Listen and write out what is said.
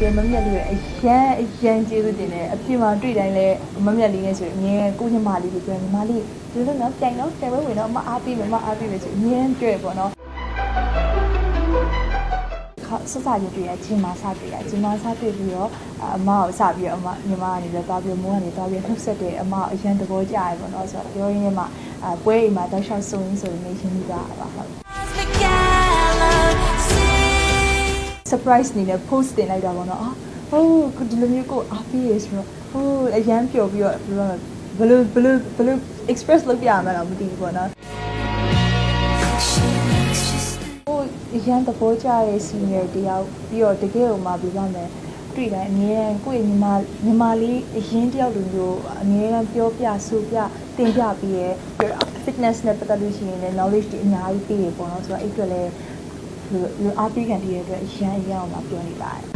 အတွက်မမြတ်လေးရဲ့အရန်အရန်ကျေးဇူးတင်တယ်အပြင်မှာတွေ့တိုင်းလဲမမြတ်လေးနဲ့ဆိုရင်အမြဲကိုညီမလေးကိုပြောညီမလေးဒီလိုနော်ပြိုင်တော့ပြိုင်ပွဲဝင်တော့အမအားပေးမယ်အမအားပေးမယ်ဆိုအမြဲတွေ့ပေါ့နော်ခါစစရတွေ့ရချင်းမစတွေ့ရချင်းမစတွေ့ပြီးတော့အမကိုစပြီးတော့အမညီမကနေလည်းသွားပြီးမိုးကနေသွားပြီးနှုတ်ဆက်တယ်အမအရန်သဘောကျရပေါ့နော်ဆိုတော့ပြောရင်းမှအပွဲအိမ်မှာတောက်လျှောက်စုံရင်းဆိုရင်နေရှင်းပြီးသားပါဟုတ် surprise အနေနဲ့ post တင်လိုက်တာပေါ့နော်အာဟိုဒီလိုမျိုးကိုအားပေးရဆိုတော့ဟိုအရန်ပျော်ပြီးတော့ဘယ်လိုဘယ်လိုဘယ်လို express လုပ်ပြရမှာတော့မသိဘူးပေါ့နော်ဟိုအရန်သဘောကျတဲ့ senior တယောက်ပြီးတော့တကယ်ကိုမှပြပါမယ်တွေ့တိုင်းအမြဲတမ်းကိုယ့်ရဲ့ညီမညီမလေးအရင်တယောက်လိုမျိုးအမြဲတမ်းပြောပြဆိုပြတင်ပြပြီးရယ်ပြီးတော့ fitness နဲ့ပတ်သက်လို့ရှိရင်လည်း knowledge တွေအများကြီးပေးရပေါ့နော်ဆိုတော့အဲ့အတွက်လည်း လူအားပေးခံတည်းရဲ့အတွက်အရန်အရန်အောင်မပြောနေပါတယ်